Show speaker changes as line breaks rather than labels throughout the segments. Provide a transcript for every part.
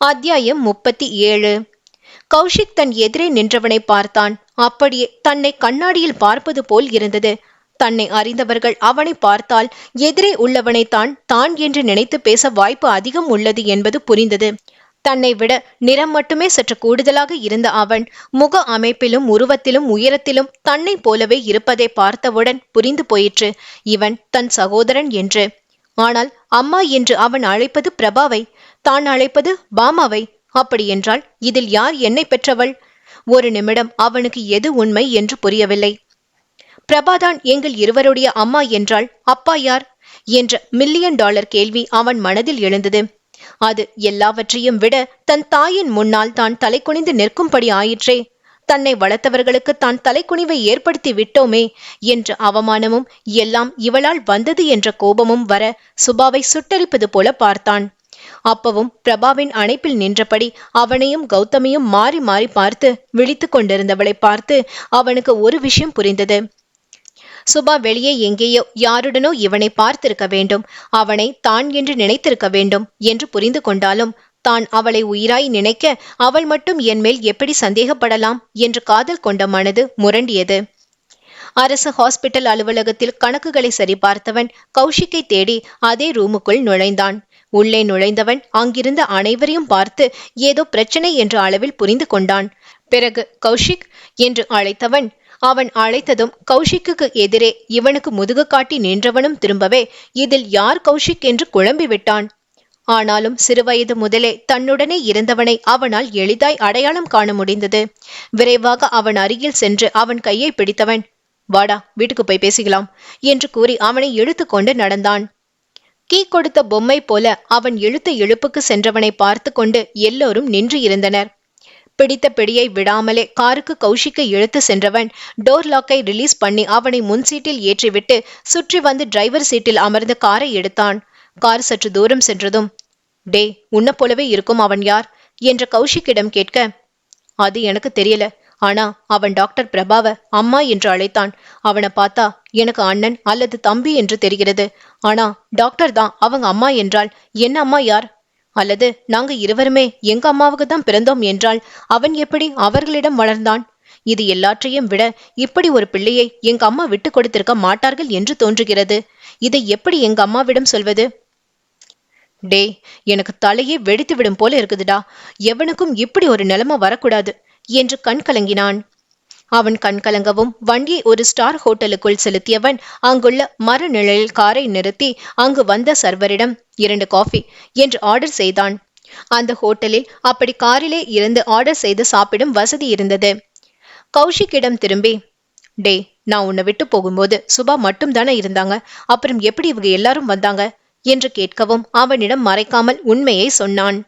அத்தியாயம் முப்பத்தி ஏழு. கௌஷிக் தன் எதிரே நின்றவனை பார்த்தான். அப்படியே தன்னை கண்ணாடியில் பார்ப்பது போல் இருந்தது. தன்னை அறிந்தவர்கள் அவனை பார்த்தால் எதிரே உள்ளவனை தான் தான் என்று நினைத்து பேச வாய்ப்பு அதிகம் உள்ளது என்பது புரிந்தது. தன்னை விட நிறம் மட்டுமே சற்று கூடுதலாக இருந்த அவன் முக அமைப்பிலும் உருவத்திலும் உயரத்திலும் தன்னை போலவே இருப்பதை பார்த்தவுடன் புரிந்து போயிற்று. இவன் தன் சகோதரன் என்று. ஆனால் அம்மா என்று அவன் அழைப்பது பிரபாவை தான் அழைப்பது பாமாவை. அப்படியென்றால் இதில் யார் என்னை பெற்றவள்? ஒரு நிமிடம் அவனுக்கு எது உண்மை என்று புரியவில்லை. பிரபாதான் எங்கள் இருவருடைய அம்மா என்றால் அப்பா யார்? என்ற மில்லியன் டாலர் கேள்வி அவன் மனதில் எழுந்தது. அது எல்லாவற்றையும் விட தன் தாயின் முன்னால் தான் தலைக்குனிந்து நிற்கும்படி ஆயிற்றே. தன்னை வளர்த்தவர்களுக்கு தான் தலைக்குனிவை ஏற்படுத்தி விட்டோமே என்ற அவமானமும் எல்லாம் இவளால் வந்தது என்ற கோபமும் வர சுபாவை சுட்டரிப்பது போல பார்த்தான். அப்பவும் பிரபாவின் அணைப்பில் நின்றபடி அவனையும் கௌதமியும் மாறி மாறி பார்த்து விழித்து கொண்டிருந்தவளை பார்த்து அவனுக்கு ஒரு விஷயம் புரிந்தது. சுபா வெளியே எங்கேயோ யாருடனோ இவனை பார்த்திருக்க வேண்டும். அவனை தான் என்று நினைத்திருக்க வேண்டும் என்று புரிந்து கொண்டாலும் தான் அவளை உயிராய் நினைக்க அவள் மட்டும் என் மேல் எப்படி சந்தேகப்படலாம் என்று காதல் கொண்ட மனது முரண்டியது. அரசு ஹாஸ்பிட்டல் அலுவலகத்தில் கணக்குகளை சரிபார்த்தவன் கௌஷிக்கை தேடி அதே ரூமுக்குள் நுழைந்தான். உள்ளே நுழைந்தவன் அங்கிருந்த அனைவரையும் பார்த்து ஏதோ பிரச்சனை என்ற அளவில் புரிந்து கொண்டான். பிறகு கௌஷிக் என்று அழைத்தவன் அவன் அழைத்ததும் கௌஷிக்கு எதிரே இவனுக்கு முதுகு காட்டி நின்றவனும் திரும்பவே இதில் யார் கௌஷிக் என்று குழம்பி விட்டான். ஆனாலும் சிறுவயது முதலே தன்னுடனே இருந்தவனை அவனால் எளிதாய் அடையாளம் காண முடிந்தது. விரைவாக அவன் அருகில் சென்று அவன் கையை பிடித்தவன் வாடா வீட்டுக்கு போய் பேசிக்கலாம் என்று கூறி அவனை இழுத்து கொண்டு நடந்தான். கீ கொடுத்த பொம்மை போல அவன் இழுத்த இழுப்புக்கு சென்றவனை பார்த்து கொண்டு எல்லோரும் நின்று இருந்தனர். பிடித்த பிடியை விடாமலே காருக்கு கௌஷிக்கை இழுத்து சென்றவன் டோர் லாக்கை ரிலீஸ் பண்ணி அவனை முன் சீட்டில் ஏற்றிவிட்டு சுற்றி வந்து டிரைவர் சீட்டில் அமர்ந்து காரை எடுத்தான். கார் சற்று தூரம் சென்றதும் டே உன்ன போலவே இருக்கும் அவன் யார்? என்ற கௌஷிக்கிடம் கேட்க அது எனக்கு தெரியல. ஆனா அவன் டாக்டர் பிரபாவ அம்மா என்று அழைத்தான். அவனை பார்த்தா எனக்கு அண்ணன் அல்லது தம்பி என்று தெரிகிறது. ஆனா டாக்டர் தான் அவங்க அம்மா என்றால் என்ன அம்மா யார்? அல்லது நாங்க இருவருமே எங்க அம்மாவுக்கு தான் பிறந்தோம் என்றால் அவன் எப்படி அவர்களிடம் வளர்ந்தான்? இது எல்லாற்றையும் விட இப்படி ஒரு பிள்ளையை எங்க அம்மா விட்டு கொடுத்திருக்க மாட்டார்கள் என்று தோன்றுகிறது. இதை எப்படி எங்க அம்மாவிடம் சொல்வது? டே எனக்கு தலையே வெடித்து விடும் போல இருக்குதுடா. எவனுக்கும் இப்படி ஒரு நிலைமை வரக்கூடாது. என்று கண் கலங்கினான். அவன் கண்கலங்கவும் வண்டியை ஒரு ஸ்டார் ஹோட்டலுக்குள் செலுத்தியவன் அங்குள்ள மர நிழலில் காரை நிறுத்தி அங்கு வந்த சர்வரிடம் இரண்டு காஃபி என்று ஆர்டர் செய்தான். அந்த ஹோட்டலில் அப்படி காரிலே இருந்து ஆர்டர் செய்து சாப்பிடும் வசதி இருந்தது. கௌஷிக்கிடம் திரும்பி டே நான் உன்னை விட்டு போகும்போது சுபா மட்டும் தானே இருந்தாங்க? அப்புறம் எப்படி இவங்க எல்லாரும் வந்தாங்க? என்று கேட்கவும் அவனிடம் மறைக்காமல் உண்மையை சொன்னான்.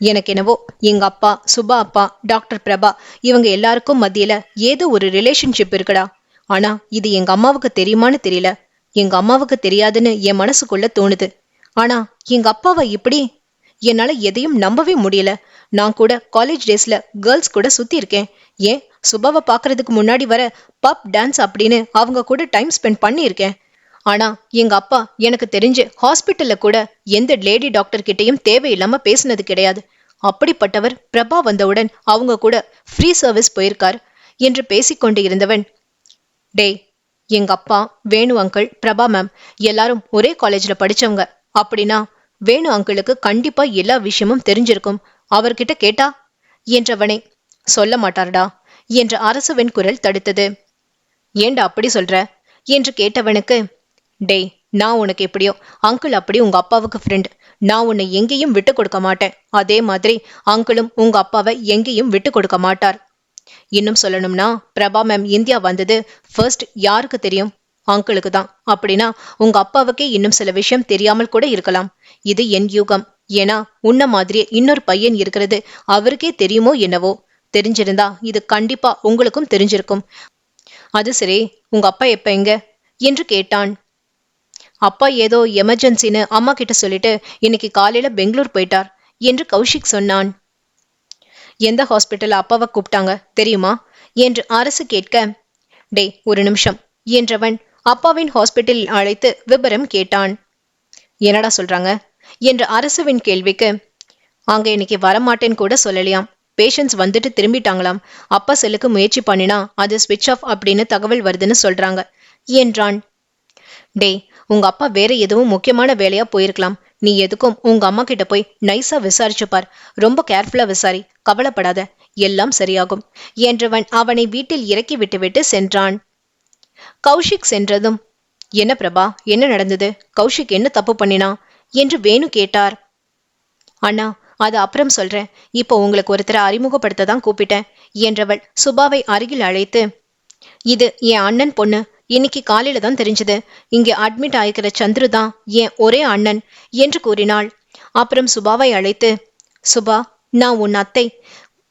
எனக்கு என்னவோ எங்க அப்பா சுபா அப்பா டாக்டர் பிரபா இவங்க எல்லாருக்கும் மத்தியில ஏதோ ஒரு ரிலேஷன்ஷிப் இருக்குடா. ஆனா இது எங்க அம்மாவுக்கு தெரியுமான்னு தெரியல. எங்க அம்மாவுக்கு தெரியாதுன்னு என் மனசுக்குள்ள தோணுது. ஆனா எங்க அப்பாவை இப்படி என்னால எதையும் நம்பவே முடியல. நான் கூட காலேஜ் டேஸ்ல கேர்ள்ஸ் கூட சுத்தி இருக்கேன். ஏன்? சுபாவை பாக்குறதுக்கு முன்னாடி வர பப் டான்ஸ் அப்படின்னு அவங்க கூட டைம் ஸ்பெண்ட் பண்ணியிருக்கேன். ஆனா எங்க அப்பா எனக்கு தெரிஞ்சு ஹாஸ்பிட்டல்ல கூட எந்த லேடி டாக்டர் கிட்டயும் தேவையில்லாம பேசினது கிடையாது. அப்படிப்பட்டவர் பிரபா வந்தவுடன் அவங்க கூட ஃப்ரீ சர்வீஸ் போயிருக்கார் என்று பேசிக்கொண்டு இருந்தவன் டேய் எங்க அப்பா வேணு அங்கிள் பிரபா மேம் எல்லாரும் ஒரே காலேஜ்ல படிச்சவங்க. அப்படின்னா வேணு அங்கிளுக்கு கண்டிப்பா எல்லா விஷயமும் தெரிஞ்சிருக்கும். அவர்கிட்ட கேட்டா? என்றவனை சொல்ல மாட்டார்டா என்ற அரசுவின் குரல் தடுத்தது. ஏண்டா அப்படி சொல்ற? என்று கேட்டவனுக்கு டேய் நான் உனக்கு எப்படியோ அங்கிள் அப்படி உங்க அப்பாவுக்கு ஃப்ரெண்ட் நான் உன்னை எங்கேயும் விட்டு கொடுக்க மாட்டேன். அதே மாதிரி அங்கிளும் உங்க அப்பாவை எங்கேயும் விட்டு கொடுக்க மாட்டார். இன்னும் சொல்லணும்னா பிரபா மேம் இந்தியா வந்தது ஃபர்ஸ்ட் யாருக்கு தெரியும்? அங்கிளுக்கு தான். அப்படின்னா உங்க அப்பாவுக்கே இன்னும் சில விஷயம் தெரியாமல் கூட இருக்கலாம். இது என் யூகம். ஏன்னா உன்ன மாதிரியே இன்னொரு பையன் இருக்கிறது அவருக்கே தெரியுமோ என்னவோ? தெரிஞ்சிருந்தா இது கண்டிப்பா உங்களுக்கும் தெரிஞ்சிருக்கும். அது சரி உங்க அப்பா எப்ப எங்க? என்று கேட்டான். அப்பா ஏதோ எமர்ஜென்சின்னு அம்மா கிட்ட சொல்லிட்டு இன்னைக்கு காலையில பெங்களூர் போயிட்டார் என்று கௌஷிக் சொன்னான். எந்த ஹாஸ்பிட்டல் அப்பாவை கூப்பிட்டாங்க தெரியுமா? என்று அரசு கேட்க டேய் ஒரு நிமிஷம் என்றவன் அப்பாவின் ஹாஸ்பிட்டலில் அழைத்து விபரம் கேட்டான். என்னடா சொல்றாங்க? என்ற அரசுவின் கேள்விக்கு அங்க இன்னைக்கு வரமாட்டேன்னு கூட சொல்லலையாம். பேஷண்ட்ஸ் வந்துட்டு திரும்பிட்டாங்களாம். அப்பா செல்லுக்கு முயற்சி பண்ணினா அது ஸ்விட்ச் ஆஃப் அப்படின்னு தகவல் வருதுன்னு சொல்றாங்க என்றான். டேய் உங்க அப்பா வேற எதுவும் முக்கியமான வேலையா போயிருக்கலாம். நீ எதுக்கும் உங்க அம்மா கிட்ட போய் நைஸா விசாரிச்சு பார். ரொம்ப கேர்ஃபுல்லா விசாரி. கவலைப்படாத. எல்லாம் சரியாகும். என்றவன் அவனை வீட்டில் இறக்கி விட்டுவிட்டு சென்றான். கௌஷிக் சென்றதும் என்ன பிரபா என்ன நடந்தது? கௌஷிக் என்ன தப்பு பண்ணினா? என்று வேணு கேட்டார். அண்ணா அது அப்புறம் சொல்றேன். இப்போ உங்களுக்கு ஒருத்தரை அறிமுகப்படுத்த தான் கூப்பிட்டேன். என்றவள் சுபாவை அருகில் அழைத்து இது என் அண்ணன் பொண்ணு. இன்னைக்கு காலையில தான் தெரிஞ்சது. இங்கே அட்மிட் ஆகிக்கிற சந்துரு தான் என் ஒரே அண்ணன் என்று கூறினாள். அப்புறம் சுபாவை அழைத்து சுபா நான் உன் அத்தை.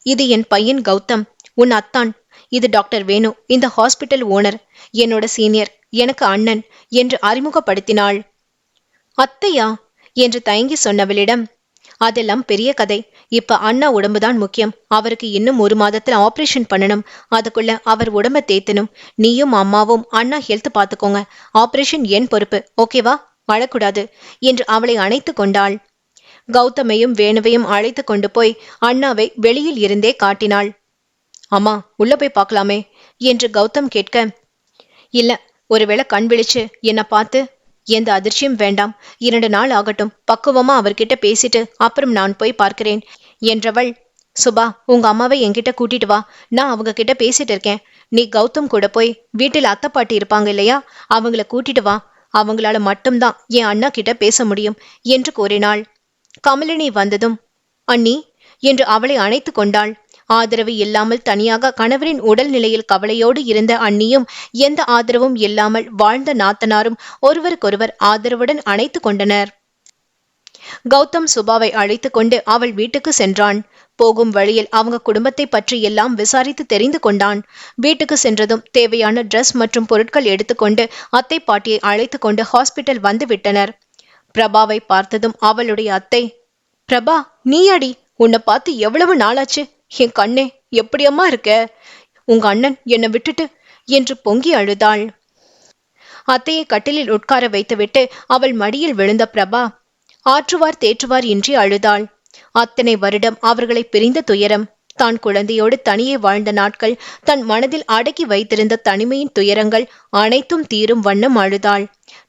இது என் பையன் கௌதம். உன் அத்தான். இது டாக்டர் வேணு. இந்த ஹாஸ்பிட்டல் ஓனர். என்னோட சீனியர். எனக்கு அண்ணன் என்று அறிமுகப்படுத்தினாள். அத்தையா? என்று தயங்கி சொன்னவளிடம் அதெல்லாம் பெரிய கதை. இப்ப அண்ணா உடம்புதான் முக்கியம். அவருக்கு இன்னும் ஒரு மாதத்துல ஆபரேஷன் பண்ணணும். அதுக்குள்ள அவர் உடம்ப தேத்தணும் நீயும் அம்மாவும் அண்ணா ஹெல்த் பாத்துக்கோங்க. ஆபரேஷன் என் பொறுப்பு. ஓகேவா அழக்கூடாது என்று அவளை அணைத்து கொண்டாள். கௌதமையும் வேணுவையும் அழைத்து கொண்டு போய் அண்ணாவை வெளியில் இருந்தே காட்டினாள். அம்மா உள்ள போய் பார்க்கலாமே என்று கௌதம் கேட்க இல்ல ஒருவேளை கண் விழிச்சு என்னை பார்த்து எந்த அதிர்ச்சியும் வேண்டாம். இரண்டு நாள் ஆகட்டும். பக்குவமா அவர்கிட்ட பேசிட்டு அப்புறம் நான் போய் பார்க்கிறேன் என்றவள் சுபா உங்க அம்மாவை என்கிட்ட கூட்டிட்டு வா. நான் அவங்க கிட்ட பேசிட்டு இருக்கேன். நீ கௌதம் கூட போய் வீட்டில் அத்தை பாட்டி இருப்பாங்க இல்லையா? அவங்கள கூட்டிட்டு வா. அவங்களால மட்டும்தான் என் அண்ணா கிட்ட பேச முடியும் என்று கூறினாள். கமலினி வந்ததும் அண்ணி என்று அவளை அணைத்து கொண்டாள். ஆதரவு இல்லாமல் தனியாக கணவரின் உடல்நிலையில் கவலையோடு இருந்த அண்ணியும் எந்த ஆதரவும் இல்லாமல் வாழ்ந்த நாத்தனாரும் ஒருவருக்கொருவர் ஆதரவுடன் அணைத்து கொண்டனர். கௌதம் சுபாவை அழைத்து கொண்டு அவள் வீட்டுக்கு சென்றான். போகும் வழியில் அவங்க குடும்பத்தை பற்றி எல்லாம் விசாரித்து தெரிந்து கொண்டான். வீட்டுக்கு சென்றதும் தேவையான ட்ரெஸ் மற்றும் பொருட்கள் எடுத்துக்கொண்டு அத்தை பாட்டியை அழைத்து கொண்டு ஹாஸ்பிட்டல் வந்து விட்டனர். பிரபாவை பார்த்ததும் அவளுடைய அத்தை பிரபா நீயாடி? உன்னை பார்த்து எவ்வளவு நாளாச்சு? என் கண்ணே எப்படியம்மா இருக்க? உங்க அண்ணன் என்னை விட்டுட்டு என்று பொங்கி அழுதாள். அத்தையை கட்டிலில் உட்கார வைத்துவிட்டு அவள் மடியில் விழுந்த பிரபா ஆற்றுவார் தேற்றுவார் இன்றி அழுதாள். அத்தனை வருடம் அவர்களை பிரிந்த துயரம். தான் குழந்தையோடு தனியே வாழ்ந்த நாட்கள் தன் மனதில் அடக்கி வைத்திருந்த தனிமையின் துயரங்கள் அனைத்தும் தீரும் வண்ணம் அழுதாள்.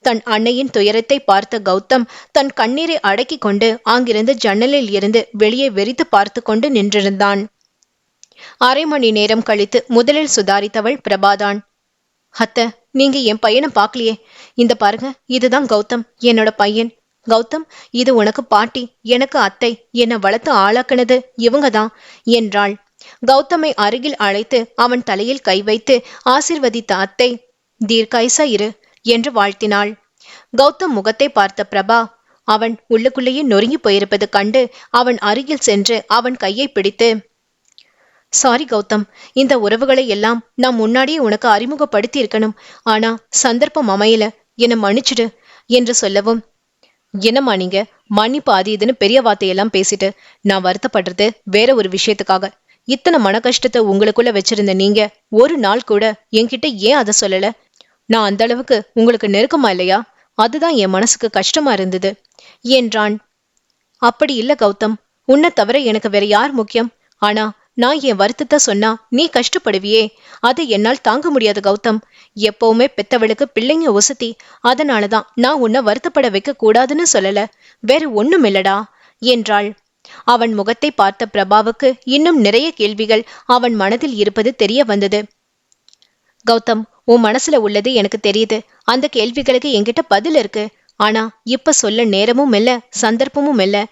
தன் அன்னையின் துயரத்தை பார்த்த கௌதம் தன் கண்ணீரை அடக்கி கொண்டு அங்கிருந்து ஜன்னலில் இருந்து வெளியே வெறித்து பார்த்து கொண்டு நின்றிருந்தான். அரை மணி நேரம் கழித்து முதலில் சுதாரித்தவள் பிரபாதான். அத்த நீங்க என் பையனை பார்க்கலையே. இந்த பாருங்க இதுதான் கௌதம் என்னோட பையன். கௌதம் இது உனக்கு பாட்டி எனக்கு அத்தை என்னை வளர்த்து ஆளாக்குனது இவங்கதான் என்றாள். கௌதமை அருகில் அழைத்து அவன் தலையில் கை வைத்து ஆசிர்வதித்த அத்தை தீர்க்காயசா இரு என்று வாழ்த்தினாள். கௌதம் முகத்தை பார்த்த பிரபா அவன் உள்ளுக்குள்ளேயே நொறுங்கி போயிருப்பது கண்டு அவன் அருகில் சென்று அவன் கையை பிடித்து சாரி கௌதம் இந்த உறவுகளை எல்லாம் நான் முன்னாடியே உனக்கு அறிமுகப்படுத்தி இருக்கணும் ஆனா சந்தர்ப்பம் அமையல. என்னை மன்னிச்சிடு என்று சொல்லவும் என்னம்மா நீங்க? மன்னிப்பு அது இதுன்னு பெரிய வார்த்தையெல்லாம் பேசிட்டு நான் வருத்தப்படுறது வேற ஒரு விஷயத்துக்காக. இத்தனை மன கஷ்டத்தை உங்களுக்குள்ள வச்சிருந்த நீங்க ஒரு நாள் கூட என்கிட்ட ஏன் அதை சொல்லல? நான் அந்த அளவுக்கு உங்களுக்கு நெருக்கமா இல்லையா? அதுதான் என் மனசுக்கு கஷ்டமா இருந்தது. என்றான் அப்படி இல்ல கௌதம். உன்னை தவிர எனக்கு வேற யார் முக்கியம்? ஆனா நான் என் வருத்தத்தை சொன்னா நீ கஷ்டப்படுவியே. அதை என்னால் தாங்க முடியாது கௌதம். எப்பவுமே பெத்தவளுக்கு பிள்ளைங்க உசத்தி அதனாலதான் நான் உன்னை வருத்தப்பட வைக்க கூடாதுன்னு சொல்லல. வேற ஒண்ணும் இல்லடா என்றாள். அவன் முகத்தை பார்த்த பிரபாவுக்கு இன்னும் நிறைய கேள்விகள் அவன் மனதில் இருப்பது தெரிய வந்தது. கௌதம் உன் மனசுல உள்ளது எனக்கு தெரியுது. அந்த கேள்விகளுக்கு என்கிட்ட பதில் இருக்கு. ஆனா இப்ப சொல்ல நேரமும் இல்ல சந்தர்ப்பமும் இல்லை.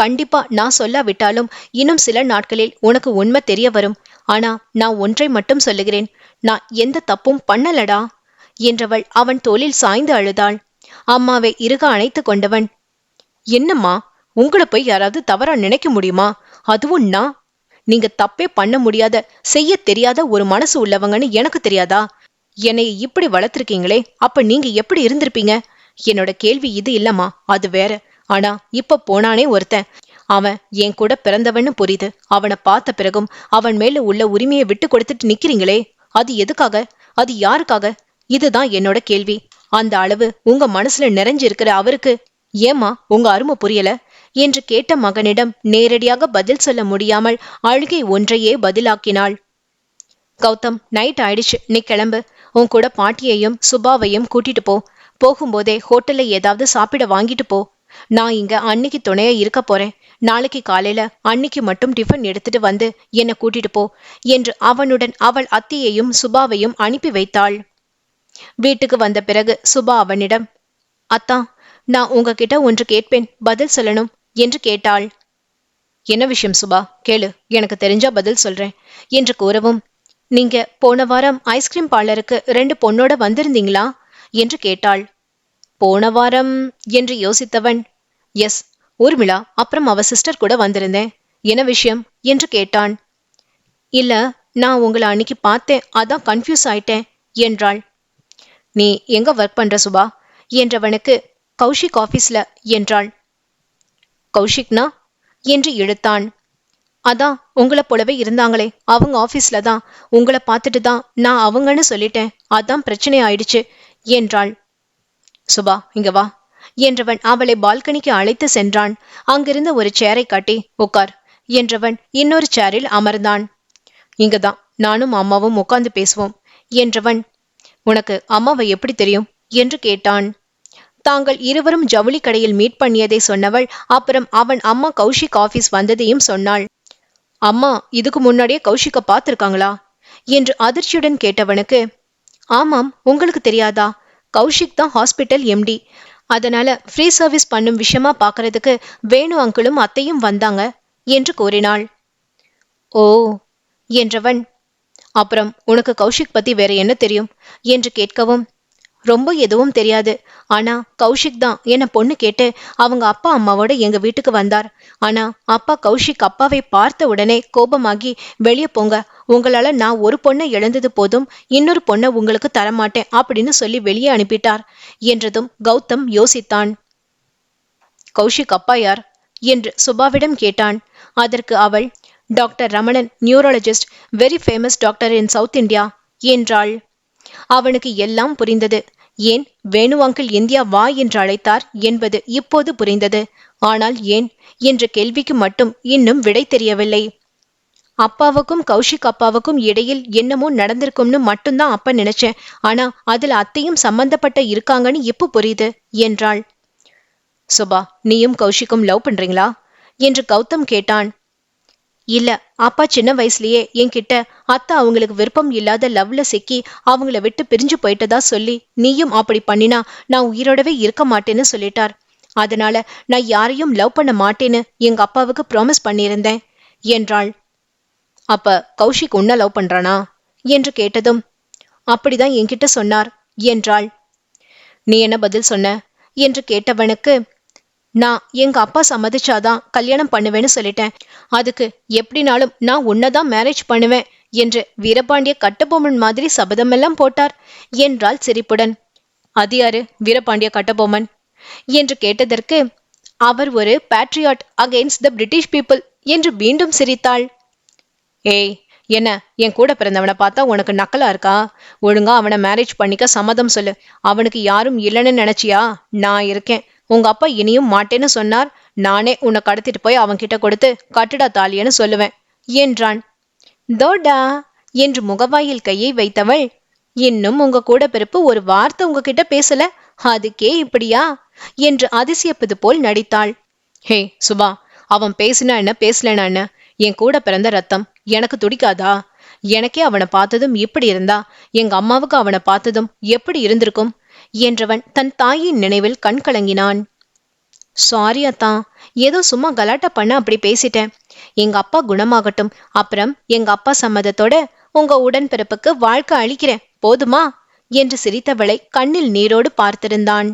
கண்டிப்பா நான் சொல்லாவிட்டாலும் இன்னும் சில நாட்களில் உனக்கு உண்மை தெரிய வரும். ஆனா நான் ஒன்றை மட்டும் சொல்லுகிறேன். நான் எந்த தப்பும் பண்ணலடா என்றவள் அவன் தோளில் சாய்ந்து அழுதாள். அம்மாவை இருக அணைத்து கொண்டவன் என்னம்மா உங்களை போய் யாராவது தவறா நினைக்க முடியுமா? அதுவும் நான். நீங்க தப்பே பண்ண முடியாத செய்ய தெரியாத ஒரு மனசு உள்ளவங்கன்னு எனக்கு தெரியாதா? என்னை இப்படி வளர்த்துருக்கீங்களே அப்ப நீங்க எப்படி இருந்திருப்பீங்க? என்னோட கேள்வி இது இல்லம்மா அது வேற. ஆனா இப்ப போனானே ஒருத்தன். அவன் என் கூட பிறந்தவன்னு புரியுது. அவனை பார்த்த பிறகும் அவன் மேல உள்ள உரிமையை விட்டு கொடுத்துட்டு நிக்கிறீங்களே. அது எதுக்காக? அது யாருக்காக? இதுதான் என்னோட கேள்வி. அந்த அளவு உங்க மனசுல நிறைஞ்சிருக்கிற அவருக்கு ஏம்மா உங்க அருமை புரியல? என்று கேட்ட மகனிடம் நேரடியாக பதில் சொல்ல முடியாமல் அழுகை ஒன்றையே பதிலாக்கினாள். கௌதம் நைட் ஆயிடுச்சு. நீ கிளம்பு. உன் கூட பாட்டியையும் சுபாவையும் கூட்டிட்டு போ. போகும்போதே ஹோட்டல்ல ஏதாவது சாப்பிட வாங்கிட்டு போ. நான் இங்க அன்னைக்கு துணையா இருக்க போறேன். நாளைக்கு காலையில அன்னைக்கு மட்டும் டிஃபன் எடுத்துட்டு வந்து என்னை கூட்டிட்டு போ என்று அவனுடன் அவள் அத்தியையும் சுபாவையும் அனுப்பி வைத்தாள். வீட்டுக்கு வந்த பிறகு சுபா அவனிடம் அத்தா நான் உங்ககிட்ட ஒன்று கேட்பேன் பதில் சொல்லணும் என்று கேட்டாள். என்ன விஷயம் சுபா? கேளு எனக்கு தெரிஞ்சா பதில் சொல்றேன் என்று கூறவும் நீங்க போன வாரம் ஐஸ்கிரீம் பார்லருக்கு ரெண்டு பொண்ணோட வந்திருந்தீங்களா? என்று கேட்டாள். போன வாரம் என்று யோசித்தவன் எஸ் ஊர்மிளா அப்புறம் அவ சிஸ்டர் கூட வந்திருந்தேன். என்ன விஷயம்? என்று கேட்டான். இல்ல நான் உங்களை அன்னைக்கு பார்த்தேன். அதான் கன்ஃபியூஸ் ஆயிட்டேன் என்றாள். நீ எங்க ஒர்க் பண்ற சுபா? என்றவனுக்கு கௌஷிக் ஆபீஸ்ல என்றாள். கௌஷிக்னா? என்று இழுத்தான். அதான் உங்களை போலவே இருந்தாங்களே. அவங்க ஆபீஸ்ல தான். உங்களை பார்த்துட்டு தான் நான் அவங்கன்னு சொல்லிட்டேன். அதான் பிரச்சனை ஆயிடுச்சு என்றாள். சுபா இங்க வா. என்றவன் அவளை பால்கனிக்கு அழைத்து சென்றான். அங்கிருந்த ஒரு சேரை காட்டி உட்கார் என்றவன் இன்னொரு சேரில் அமர்ந்தான். இங்கதான் நானும் அம்மாவும் உட்கார்ந்து பேசுவோம். என்றவன் உனக்கு அம்மாவை எப்படி தெரியும்? என்று கேட்டான். தாங்கள் இருவரும் ஜவுளி கடையில் மீட் பண்ணியதை சொன்னவள் அப்புறம் அவன் அம்மா கௌஷிக் ஆபீஸ் வந்ததையும் சொன்னாள். அம்மா இதுக்கு முன்னாடியே கௌஷிக்க பார்த்திருக்காங்களா? என்று அதிர்ச்சியுடன் கேட்டவனுக்கு ஆமாம் உங்களுக்கு தெரியாதா? கௌஷிக் தான் ஹாஸ்பிட்டல் எம்டி அதனால ஃப்ரீ சர்வீஸ் பண்ணும் விஷயமா பார்க்கறதுக்கு வேணு அங்கிளும் அத்தையும் வந்தாங்க என்று கூறினாள். ஓ என்றவன் அப்புறம் உனக்கு கௌஷிக் பத்தி வேற என்ன தெரியும்? என்று கேட்கவும் ரொம்ப எதுவும் தெரியாது. ஆனா கௌஷிக் தான் என்ன பொண்ணு கேட்டு அவங்க அப்பா அம்மாவோட எங்க வீட்டுக்கு வந்தார். ஆனா அப்பா கௌஷிக் அப்பாவை பார்த்த உடனே கோபமாகி வெளியே போங்க. உங்களால நான் ஒரு பொண்ணை இழந்தது போதும் இன்னொரு பொண்ணை உங்களுக்கு தரமாட்டேன் அப்படின்னு சொல்லி வெளியே அனுப்பிட்டார் என்றதும் கௌதம் யோசித்தான். கௌஷிக் அப்பா யார்? என்று சுபாவிடம் கேட்டான். அதற்கு அவள் doctor Ramanan neurologist very famous doctor in South India என்றாள். அவனுக்கு எல்லாம் புரிந்தது. ஏன் வேணு அங்கிள் இந்தியா வா என்று அழைத்தார் என்பது இப்போது புரிந்தது. ஆனால் ஏன்? என்ற கேள்விக்கு மட்டும் இன்னும் விடை தெரியவில்லை. அப்பாவுக்கும் கௌஷிக் அப்பாவுக்கும் இடையில் என்னமோ நடந்திருக்கும்னு மட்டும்தான் அப்பா நினைச்சேன். ஆனா அதுல அத்தையும் சம்பந்தப்பட்ட இருக்காங்கன்னு இப்போ புரியுது என்றாள். சுபா நீயும் கௌஷிக்கும் லவ் பண்றீங்களா? என்று கௌதம் கேட்டான். இல்ல அப்பா சின்ன வயசுலயே என்கிட்ட அத்தா அவங்களுக்கு விருப்பம் இல்லாத லவ்ல சிக்கி அவங்கள விட்டு பிரிஞ்சு போயிட்டதா சொல்லி நீயும் அப்படி பண்ணினா நான் உயிரோடவே இருக்க மாட்டேன்னு சொல்லிட்டார். அதனால நான் யாரையும் லவ் பண்ண மாட்டேன்னு எங்க அப்பாவுக்கு ப்ராமிஸ் பண்ணியிருந்தேன். என்றாள். அப்ப கௌஷிக் உன்ன லவ் பண்றானா? என்று கேட்டதும் அப்படிதான் என்கிட்ட சொன்னார் என்றாள். நீ என்ன பதில் சொன்ன? என்று கேட்டவனுக்கு நான் எங்க அப்பா சம்மதிச்சாதான் கல்யாணம் பண்ணுவேன்னு சொல்லிட்டேன். அதுக்கு எப்படினாலும் நான் உன்னதான் மேரேஜ் பண்ணுவேன் என்று வீரபாண்டிய கட்டபொம்மன் மாதிரி சபதமெல்லாம் போட்டார் என்றாள் சிரிப்புடன். அது யாரு வீரபாண்டிய கட்டபொம்மன்? என்று கேட்டதற்கு அவர் ஒரு patriot against the British people என்று மீண்டும் சிரித்தாள். ஏய் என்ன என் கூட பிறந்தவனை பார்த்தா உனக்கு நக்கலா இருக்கா? ஒழுங்கா அவனை மேரேஜ் பண்ணிக்க சம்மதம் சொல்லு. அவனுக்கு யாரும் இல்லைன்னு நினைச்சியா? நான் இருக்கேன். உங்க அப்பா இனியும் மாட்டேன்னு சொன்னார். நானே உன்னை கடத்திட்டு போய் அவன்கிட்ட கொடுத்து கட்டுடா தாலியன்னு சொல்லுவேன் என்றான். தோடா என்று முகவாயில் கையை வைத்தவள். இன்னும் உங்க கூட பிறப்பு ஒரு வார்த்தை உங்ககிட்ட பேசல அதுக்கே இப்படியா என்று அதிசயப்பது போல் நடித்தாள். ஹே சுபா அவன் பேசினா என்ன பேசலனா என்ன? என் கூட பிறந்த ரத்தம் எனக்கு துடிக்காதா? எனக்கே அவனை பார்த்ததும் இப்படி இருந்தா எங்க அம்மாவுக்கு அவனை பார்த்ததும் எப்படி இருந்திருக்கும்? என்றவன் தன் தாயின் நினைவில் கண் கலங்கினான். சாரி அத்தா ஏதோ சும்மா கலாட்டா பண்ண அப்படி பேசிட்டேன். எங்க அப்பா குணமாகட்டும். அப்புறம் எங்க அப்பா சம்மதத்தோட உங்க உடன்பிறப்புக்கு வாழ்க்கை அளிக்கிறேன். போதுமா? என்று சிரித்தவளை கண்ணில் நீரோடு பார்த்திருந்தான்.